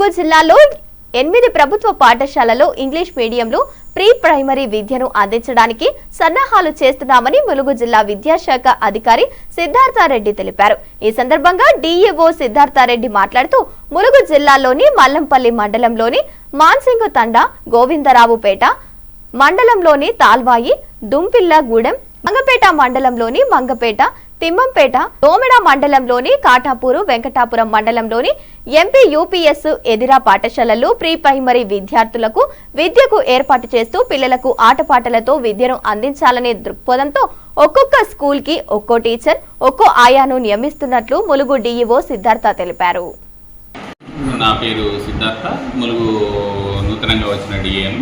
ములుగు జిల్లాలో ఎనిమిది ప్రభుత్వ పాఠశాలలో ఇంగ్లీష్ మీడియంలో ప్రీ ప్రైమరీ విద్యను అందించడానికి సన్నాహాలు చేస్తున్నామని ములుగు జిల్లా విద్యాశాఖ అధికారి సిద్ధార్థారెడ్డి తెలిపారు. ఈ సందర్భంగా డిఏఓ సిద్ధార్థారెడ్డి మాట్లాడుతూ ములుగు జిల్లాలోని మల్లంపల్లి మండలంలోని మాన్సింగు తండా గోవిందరావుపేట మండలంలోని తాల్వాయి దుంపిల్లగూడెం మంగపేట మండలంలోని మంగపేట తిమ్మంపేట దోమెడ మండలంలోని కాటాపూరు వెంకటాపురం మండలంలోని ఎంపీ యూపీఎస్ ఎదిరా పాఠశాలలు ప్రీ ప్రైమరీ విద్యార్థులకు విద్యకు ఏర్పాటు చేస్తూ పిల్లలకు ఆటపాటలతో విద్యను అందించాలనే దృక్పథంతో ఒక్కొక్క స్కూల్కి ఒక్కో టీచర్ ఒక్కో ఆయాను నియమిస్తున్నట్లు ములుగు డీఈఓ సిద్ధార్థ తెలిపారు. నా పేరు సిద్ధార్థ ములుగు నూతనంగా వచ్చిన డిఎం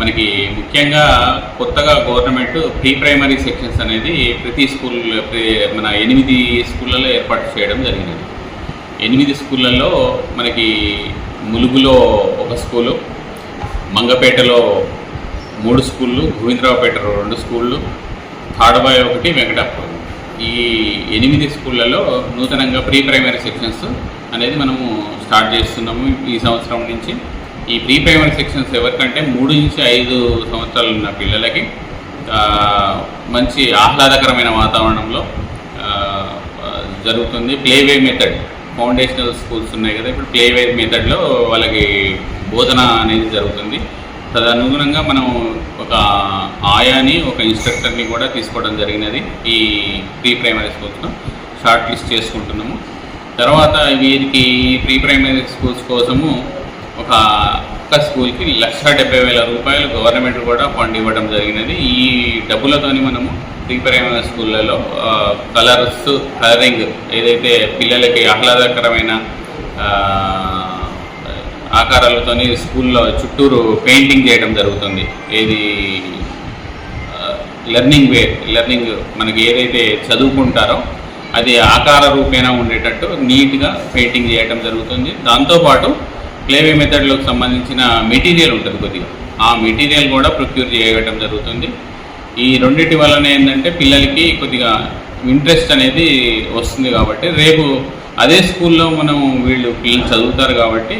మనకి ముఖ్యంగా కొత్తగా గవర్నమెంట్ ప్రీ ప్రైమరీ సెక్షన్స్ అనేది ప్రతి స్కూల్ మన ఎనిమిది స్కూళ్ళలో ఏర్పాటు చేయడం జరిగినది ఎనిమిది స్కూళ్ళల్లో మనకి ములుగులో ఒక స్కూలు మంగపేటలో మూడు స్కూళ్ళు గోవిందరావుపేటలో రెండు స్కూళ్ళు తాడబాయ్ ఒకటి వెంకటాపురం. ఈ ఎనిమిది స్కూళ్ళలో నూతనంగా ప్రీ ప్రైమరీ సెక్షన్స్ అనేది మనము స్టార్ట్ చేస్తున్నాము ఈ సంవత్సరం నుంచి. ఈ ప్రీ ప్రైమరీ సెక్షన్స్ ఎవరికంటే మూడు నుంచి ఐదు సంవత్సరాలు ఉన్న పిల్లలకి మంచి ఆహ్లాదకరమైన వాతావరణంలో జరుగుతుంది. Playway method. ఫౌండేషనల్ స్కూల్స్ ఉన్నాయి కదా ఇప్పుడు ప్లేవే మెథడ్లో వాళ్ళకి బోధన అనేది జరుగుతుంది. తదనుగుణంగా మనం ఒక ఆయాని ఒక ఇన్స్ట్రక్టర్ని కూడా తీసుకోవడం జరిగినది ఈ ప్రీ ప్రైమరీ స్కూల్స్లో. షార్ట్ లిస్ట్ చేసుకుంటున్నాము. తర్వాత వీరికి ప్రీ ప్రైమరీ స్కూల్స్ కోసము ఒక ఒక్క స్కూల్కి లక్ష డెబ్బై వేల రూపాయలు గవర్నమెంట్ కూడా ఫండ్ ఇవ్వడం జరిగినది. ఈ డబ్బులతోని మనము ప్రీ ప్రైమరీ స్కూళ్ళలో కలర్స్ కలరింగ్ ఏదైతే పిల్లలకి ఆహ్లాదకరమైన ఆకారాలతోని స్కూల్లో చుట్టూరు పెయింటింగ్ చేయడం జరుగుతుంది. ఏది లెర్నింగ్ వే లెర్నింగ్ మనకి ఏదైతే చదువుకుంటారో అది ఆకార రూపేణ ఉండేటట్టు నీట్గా పెయింటింగ్ చేయడం జరుగుతుంది. దాంతోపాటు ప్లేవే మెథడ్లకు సంబంధించిన మెటీరియల్ ఉంటుంది కొద్దిగా. ఆ మెటీరియల్ కూడా ప్రొక్యూర్ చేయడం జరుగుతుంది. ఈ రెండింటి వలన ఏంటంటే పిల్లలకి కొద్దిగా ఇంట్రెస్ట్ అనేది వస్తుంది కాబట్టి రేపు అదే స్కూల్లో మనం వీళ్ళు పిల్లలు చదువుతారు కాబట్టి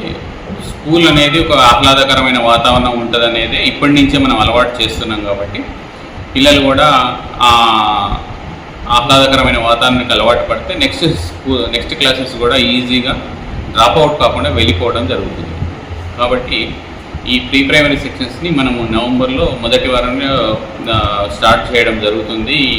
స్కూల్ అనేది ఒక ఆహ్లాదకరమైన వాతావరణం ఉంటుంది అనేది ఇప్పటి నుంచే మనం అలవాటు చేస్తున్నాం కాబట్టి పిల్లలు కూడా ఆ ఆహ్లాదకరమైన వాతావరణానికి అలవాటు పడితే నెక్స్ట్ స్కూల్ నెక్స్ట్ క్లాసెస్ కూడా ఈజీగా డ్రాప్ అవుట్ కాకుండా వెళ్ళిపోవడం జరుగుతుంది. కాబట్టి ఈ ప్రీ ప్రైమరీ సెక్షన్స్ని మనము నవంబర్లో మొదటి వారంలో స్టార్ట్ చేయడం జరుగుతుంది. ఈ